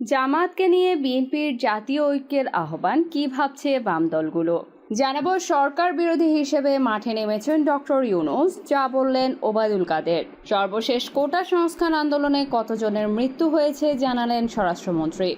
জামাতকে নিয়ে বিএনপির জাতীয় ঐক্যের আহ্বান, কি ভাবছে বাম দলগুলো? জানাব সরকার বিরোধী হিসেবে মাঠে নেমেছেন ডক্টর ইউনুস, যা বললেন ওবায়দুল কাদের। সর্বশেষ কোটা সংস্কার আন্দোলনে কতজনের মৃত্যু হয়েছে জানালেন স্বরাষ্ট্রমন্ত্রী।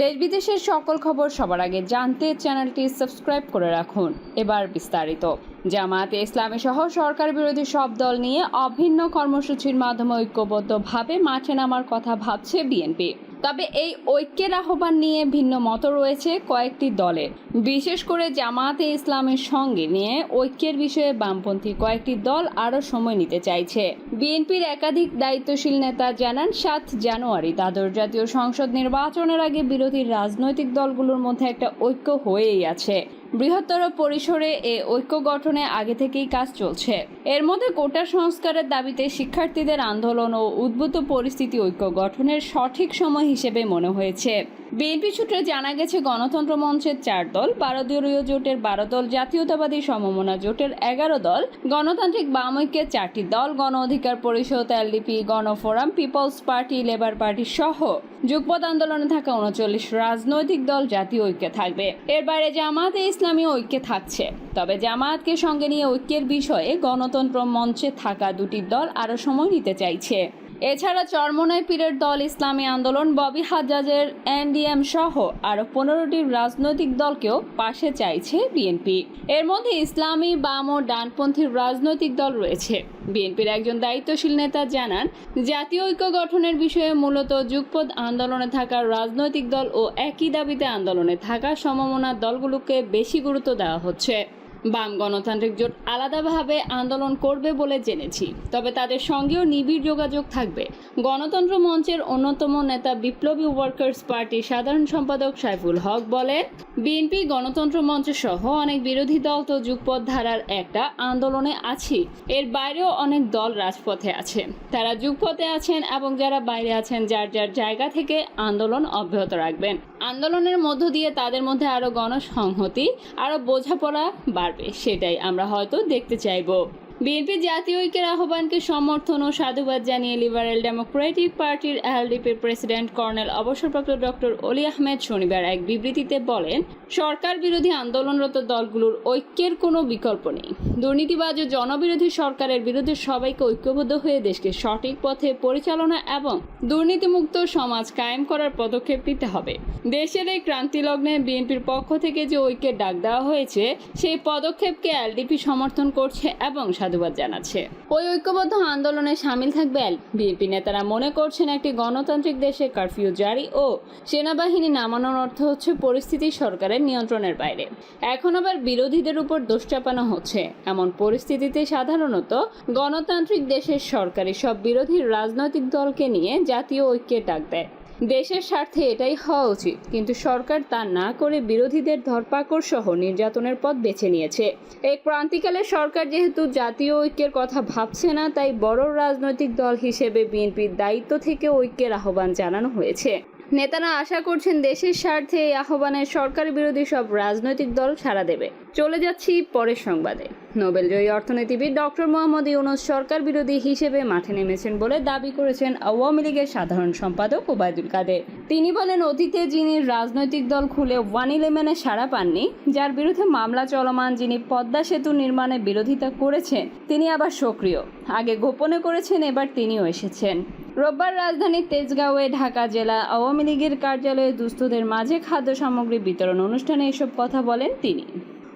দেশ বিদেশের সকল খবর সবার আগে জানতে চ্যানেলটি সাবস্ক্রাইব করে রাখুন। এবার বিস্তারিত। জামায়াতে ইসলামী সহ সরকার বিরোধী সব দল নিয়ে অভিন্ন কর্মসূচির মাধ্যমে ঐক্যবদ্ধভাবে মাঠে নামার কথা ভাবছে বিএনপি। তবে এই ঐক্যের আহ্বান নিয়ে ভিন্ন মত রয়েছে কয়েকটি দলের। বিশেষ করে জামায়াতে ইসলামের সঙ্গে নিয়ে ঐক্যের বিষয়ে বামপন্থী কয়েকটি দল আরও সময় নিতে চাইছে। বিএনপির একাধিক দায়িত্বশীল নেতা জানান, সাত জানুয়ারি দ্বাদশ জাতীয় সংসদ নির্বাচনের আগে বিরোধী রাজনৈতিক দলগুলোর মধ্যে একটা ঐক্য হয়েই আছে। বৃহত্তর পরিসরে এ ঐক্য গঠনে আগে থেকেই কাজ চলছে। এর মধ্যে কোটা সংস্কারের দাবিতে শিক্ষার্থীদের আন্দোলন ও উদ্ভূত পরিস্থিতি ঐক্য গঠনের সঠিক সময় হিসেবে মনে হয়েছে। বিএনপি সূত্রে জানা গেছে, গণতন্ত্র মঞ্চের চার দল, ভারতীয় জোটের বারো দল, জাতীয়তাবাদী সমমনা জোটের এগারো দল, গণতান্ত্রিক বাম ঐক্যের চারটি দল, Gana Odhikar Parishad, LDP Gano Forum peoples party, labour party সহ যুগপৎ আন্দোলনে থাকা উনচল্লিশ রাজনৈতিক দল জাতীয় ঐক্যে থাকবে। এর বাইরে জামায়াতে ইসলামী ঐক্যে থাকছে। তবে জামায়াতকে সঙ্গে নিয়ে ঐক্যের বিষয়ে গণতন্ত্র মঞ্চে থাকা দুটি দল আরও সময় নিতে চাইছে। এছাড়া চরমনাই পীরের দল ইসলামী আন্দোলন, ববি হাজ্জাজের এনডিএম সহ আরও পনেরোটি রাজনৈতিক দলকেও পাশে চাইছে বিএনপি। এর মধ্যে ইসলামী, বাম ও ডানপন্থী রাজনৈতিক দল রয়েছে। বিএনপির একজন দায়িত্বশীল নেতা জানান, জাতীয় ঐক্য গঠনের বিষয়ে মূলত যুগপৎ আন্দোলনে থাকা রাজনৈতিক দল ও একই দাবিতে আন্দোলনে থাকা সমমনা দলগুলোকে বেশি গুরুত্ব দেওয়া হচ্ছে। বাম গণতান্ত্রিক জোট আলাদাভাবে আন্দোলন করবে বলে জেনেছি, তবে তাদের সঙ্গেও নিবিড় যোগাযোগ থাকবে। গণতন্ত্র মঞ্চের অন্যতম নেতা বিপ্লবী ওয়ার্কার্স পার্টির সাধারণ সম্পাদক সাইফুল হক বলেন, বিএনপি গণতন্ত্র মঞ্চ সহ অনেক বিরোধী দল তো যুগপথ ধারার একটা আন্দোলনে আছি, এর বাইরেও অনেক দল রাজপথে আছে। তারা যুগপথে আছেন এবং যারা বাইরে আছেন, যার যার জায়গা থেকে আন্দোলন অব্যাহত রাখবেন। আন্দোলনের মধ্য দিয়ে তাদের মধ্যে আরও গণসংহতি আরও বোঝাপড়া বাড়বে, সেটাই আমরা হয়তো দেখতে চাইব। বিএনপি জাতীয় ঐক্যের আহ্বানকে সমর্থন ও সাধুবাদ জানিয়ে লিবারেল ডেমোক্রেটিক পার্টির এলডিপির প্রেসিডেন্ট কর্নেল অবসরপ্রাপ্ত ডক্টর অলি আহমেদ শনিবার এক বিবৃতিতে বলেন, সরকার বিরোধী আন্দোলনরত দলগুলোর ঐক্যের কোনো বিকল্প নেই। দুর্নীতিবাজ ও জনবিরোধী সরকারের বিরুদ্ধে সবাইকে ঐক্যবদ্ধ হয়ে দেশকে সঠিক পথে পরিচালনা এবং দুর্নীতিমুক্ত সমাজ কায়েম করার পদক্ষেপ নিতে হবে। দেশের এই ক্রান্তি লগ্নে বিএনপির পক্ষ থেকে যে ঐক্যের ডাক দেওয়া হয়েছে, সেই পদক্ষেপকে এলডিপি সমর্থন করছে এবং সাধুবাদ জানাচ্ছে। ওই ঐক্যবদ্ধ আন্দোলনে সামিল থাকবে বিএনপি নেতারা মনে করছেন একটি গণতান্ত্রিক দেশে কারফিউ জারি ও সেনাবাহিনী নামানোর অর্থ হচ্ছে পরিস্থিতি সরকারের নিয়ন্ত্রণের বাইরে। এখন আবার বিরোধীদের উপর দোষ চাপানো হচ্ছে। এমন পরিস্থিতিতে সাধারণত গণতান্ত্রিক দেশের সরকারি সব বিরোধী রাজনৈতিক দলকে নিয়ে জাতীয় ঐক্যের ডাক দেয়। দেশের স্বার্থে এটাই হওয়া উচিত। কিন্তু সরকার তা না করে বিরোধীদের ধরপাকড় সহ নির্যাতনের পথ বেছে নিয়েছে। এই ক্রান্তিকালে সরকার যেহেতু জাতীয় ঐক্যের কথা ভাবছে না, তাই বড় রাজনৈতিক দল হিসেবে বিএনপির দায়িত্ব থেকে ঐক্যের আহ্বান জানানো হয়েছে। নেতারা আশা করছেন দেশের স্বার্থে এই আহ্বানে সরকার বিরোধী সব রাজনৈতিক দল সাড়া দেবে। চলে যাচ্ছি পরের সংবাদে। নোবেলজয়ী অর্থনীতিবিদ ডক্টর মোহাম্মদ ইউনুস সরকার বিরোধী হিসেবে মাঠে নেমেছেন বলে দাবি করেছেন আওয়ামী লীগের সাধারণ সম্পাদক ওবায়দুল কাদের। তিনি বলেন, অতীতে যিনি রাজনৈতিক দল খুলে ওয়ান ইলেভেনে সাড়া পাননি, যার বিরুদ্ধে মামলা চলমান যিনি পদ্মা সেতু নির্মাণে বিরোধিতা করেছেন, তিনি আবার সক্রিয়। আগে গোপনে করেছেন, এবার তিনিও এসেছেন। রোববার রাজধানীর তেজগাঁওয়ে ঢাকা জেলা আওয়ামী লীগের কার্যালয়ে দুস্থদের মাঝে খাদ্য সামগ্রী বিতরণ অনুষ্ঠানে এসব কথা বলেন তিনি।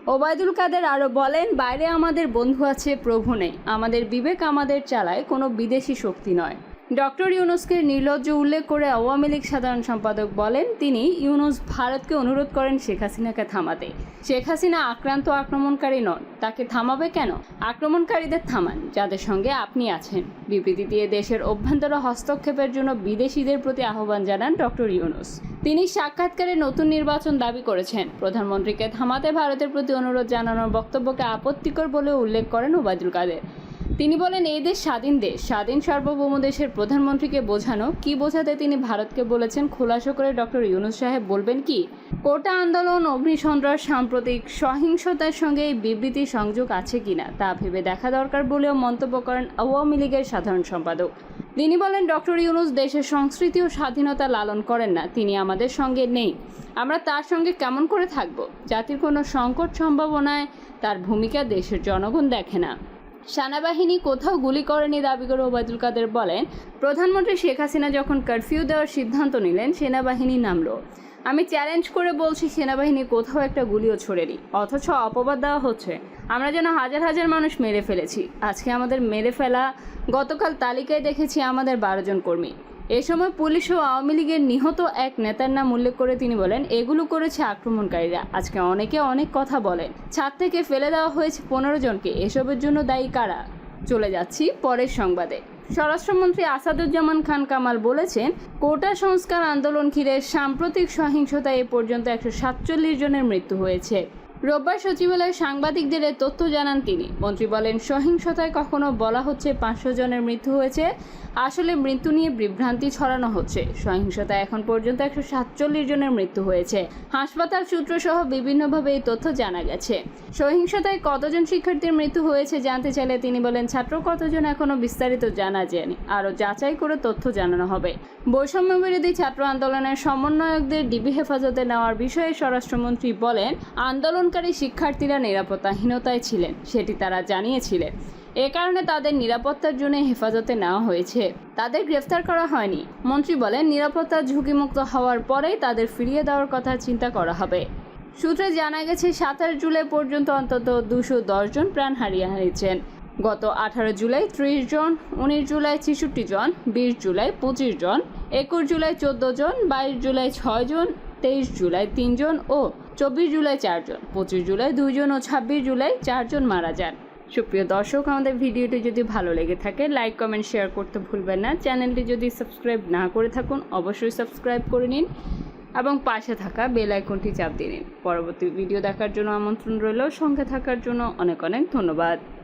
ওবায়দুল কাদের আরও বলেন, বাইরে আমাদের বন্ধু আছে প্রভু নেই। আমাদের বিবেক আমাদের চালায়, কোনো বিদেশি শক্তি নয়। ডক্টর ইউনুসকে নির্লজ্জ উল্লেখ করে আওয়ামী লীগ সাধারণ সম্পাদক বলেন, তিনি ইউনুস ভারতকে অনুরোধ করেন শেখ হাসিনাকে থামাতে। শেখ হাসিনা আক্রান্ত আক্রমণকারী নন, তাকে থামাবে কেন? আক্রমণকারীদের থামান, যাদের সঙ্গে আপনি আছেন। বিবৃতি দিয়ে দেশের অভ্যন্তর হস্তক্ষেপের জন্য বিদেশিদের প্রতি আহ্বান জানান ডক্টর ইউনুস। তিনি সাক্ষাৎকারে নতুন নির্বাচন দাবি করেছেন। প্রধানমন্ত্রীকে থামাতে ভারতের প্রতি অনুরোধ জানানোর বক্তব্যকে আপত্তিকর বলে উল্লেখ করেন ওবায়দুল কাদের। তিনি বলেন, এই দেশ স্বাধীন দেশ। স্বাধীন সার্বভৌম দেশের প্রধানমন্ত্রীকে বোঝানো। কি বোঝাতে তিনি ভারতকে বলেছেন? খোলাসা করে ডক্টর ইউনুস সাহেব বলবেন কি, কোটা আন্দোলন, অগ্নিসন্ত্রাস, সাম্প্রতিক সহিংসতার সঙ্গে এই বিবৃতি সংযোগ আছে কিনা, তা ভেবে দেখা দরকার বলেও মন্তব্য করেন আওয়ামী লীগের সাধারণ সম্পাদক। তিনি বলেন ডক্টর ইউনুস দেশের সংস্কৃতি ও স্বাধীনতা লালন করেন না। তিনি আমাদের সঙ্গে নেই। আমরা তার সঙ্গে কেমন করে থাকব? জাতির কোনো সংকট, সম্ভাবনায় তার ভূমিকা দেশের জনগণ দেখে না। সেনাবাহিনী কোথাও গুলি করেনি, দাবি করে ওবায়দুল কাদের বলেন। প্রধানমন্ত্রী শেখ হাসিনা যখন কারফিউ দেওয়ার সিদ্ধান্ত নিলেন, সেনাবাহিনী নামলো। আমি চ্যালেঞ্জ করে বলছি, সেনাবাহিনী কোথাও একটা গুলিও ছড়েনি, অথচ অপবাদ দেওয়া হচ্ছে। আমরা যেন হাজার হাজার মানুষ মেরে ফেলেছি। আজকে আমাদের মেরে ফেলা গতকাল তালিকায় দেখেছি আমাদের বারো জন কর্মী। এ সময় পুলিশ ও আওয়ামী লীগের নিহত এক নেতার নাম উল্লেখ করে তিনি বলেন, এগুলো করেছে আক্রমণকারীরা। আজকে অনেকে অনেক কথা বলেন। ছাদ থেকে ফেলে দেওয়া হয়েছে পনেরো জনকে। এসবের জন্য দায়ী কারা? চলে যাচ্ছি পরের সংবাদে। স্বরাষ্ট্রমন্ত্রী আসাদুজ্জামান খান কামাল বলেছেন, কোটা সংস্কার আন্দোলন ঘিরে সাম্প্রতিক সহিংসতায় এ পর্যন্ত একশো সাতচল্লিশ জনের মৃত্যু হয়েছে। রোববার সচিবালয়ে সাংবাদিকদের তথ্য জানান তিনি। মন্ত্রী বলেন, সহিংসতায় কখনো বলা হচ্ছে পাঁচশো জনের মৃত্যু হয়েছে, আসলে মৃত্যু নিয়ে বিভ্রান্তি ছড়ানো হচ্ছে। সহিংসতায় এখন পর্যন্ত একশো সাতচল্লিশ জনের মৃত্যু হয়েছে। হাসপাতাল সূত্র সহ বিভিন্নভাবে এই তথ্য জানা গেছে। সহিংসতায় কতজন শিক্ষার্থীর মৃত্যু হয়েছে জানতে চাইলে তিনি বলেন, ছাত্র কতজন এখনও বিস্তারিত জানা যায়নি। আরও যাচাই করে তথ্য জানানো হবে। বৈষম্য বিরোধী ছাত্র আন্দোলনের সমন্বয়কদের ডিবি হেফাজতে নেওয়ার বিষয়ে স্বরাষ্ট্রমন্ত্রী বলেন আন্দোলনকারী শিক্ষার্থীরা নিরাপত্তাহীনতায় ছিলেন, সেটি তারা জানিয়েছিলেন। এ কারণে তাদের নিরাপত্তার জন্য হেফাজতে নেওয়া হয়েছে। তাদের গ্রেফতার করা হয়নি। মন্ত্রী বলেন, নিরাপত্তা ঝুঁকিমুক্ত হওয়ার পরেই তাদের ফিরিয়ে দেওয়ার কথা চিন্তা করা হবে। সূত্রে জানা গেছে, সাতাশ জুলাই পর্যন্ত অন্তত দুশো জন প্রাণ হারিয়ে হারিয়েছেন। গত আঠারো জুলাই ত্রিশ জন, উনিশ জুলাই ছেষট্টি জন, বিশ জুলাই পঁচিশ জন, একুশ জুলাই চোদ্দ জন, বাইশ জুলাই ছয় জন তেইশ জুলাই তিনজন ও চব্বিশ জুলাই চারজন, পঁচিশ জুলাই দুইজন ও ছাব্বিশ জুলাই চারজন মারা যান। সুপ্রিয় দর্শক, আমাদের ভিডিওটি যদি ভালো লেগে থাকে, লাইক, কমেন্ট, শেয়ার করতে ভুলবেন না। চ্যানেলটি যদি সাবস্ক্রাইব না করে থাকুন, অবশ্যই সাবস্ক্রাইব করে নিন এবং পাশে থাকা বেল আইকনটি চাপ দিয়ে নিন। পরবর্তী ভিডিও দেখার জন্য আমন্ত্রণ রইল। সঙ্গে থাকার জন্য অনেক অনেক ধন্যবাদ।